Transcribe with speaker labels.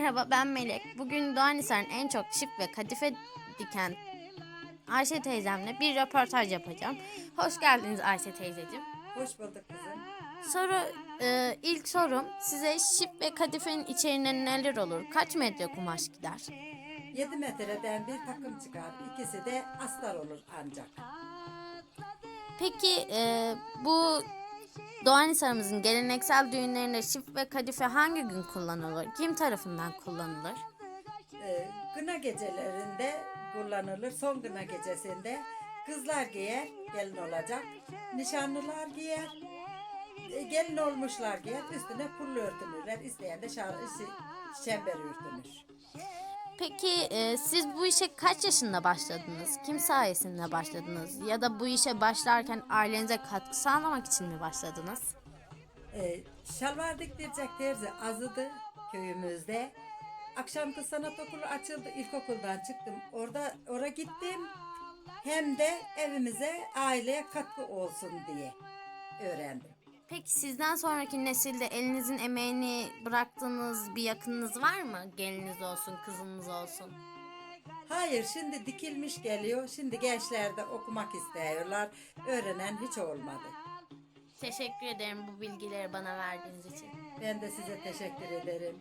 Speaker 1: Merhaba ben Melek. Bugün Doğanisar'ın en çok çift ve kadife diken Ayşe teyzemle bir röportaj yapacağım. Hoş geldiniz Ayşe teyzeciğim.
Speaker 2: Hoş bulduk kızım.
Speaker 1: Soru e, ilk sorum size şif ve kadifenin içeriğinde neler olur? Kaç metre kumaş gider?
Speaker 2: 7 metreden bir takım çıkar. İkisi de astar olur ancak.
Speaker 1: Peki e, bu Doğanisar'ımızın geleneksel düğünlerinde şif ve kadife hangi gün kullanılır? Kim tarafından kullanılır?
Speaker 2: Ee, kına gecelerinde kullanılır. Son kına gecesinde kızlar giyer, gelin olacak. Nişanlılar giyer, e, gelin olmuşlar giyer. Üstüne pullu örtünürler. İsteyen de şar, çember örtünür.
Speaker 1: Peki e, siz bu işe kaç yaşında başladınız? Kim sayesinde başladınız? Ya da bu işe başlarken ailenize katkı sağlamak için mi başladınız?
Speaker 2: Ee, şalvar diktirecek terzi azıdı köyümüzde. Akşamki sanat okulu açıldı. İlkokuldan çıktım. Orada oraya gittim. Hem de evimize, aileye katkı olsun diye öğrendim.
Speaker 1: Peki sizden sonraki nesilde elinizin emeğini bıraktığınız bir yakınınız var mı? Geliniz olsun, kızınız olsun.
Speaker 2: Hayır şimdi dikilmiş geliyor. Şimdi gençler de okumak istiyorlar. Öğrenen hiç olmadı.
Speaker 1: Teşekkür ederim bu bilgileri bana verdiğiniz için.
Speaker 2: Ben de size teşekkür ederim.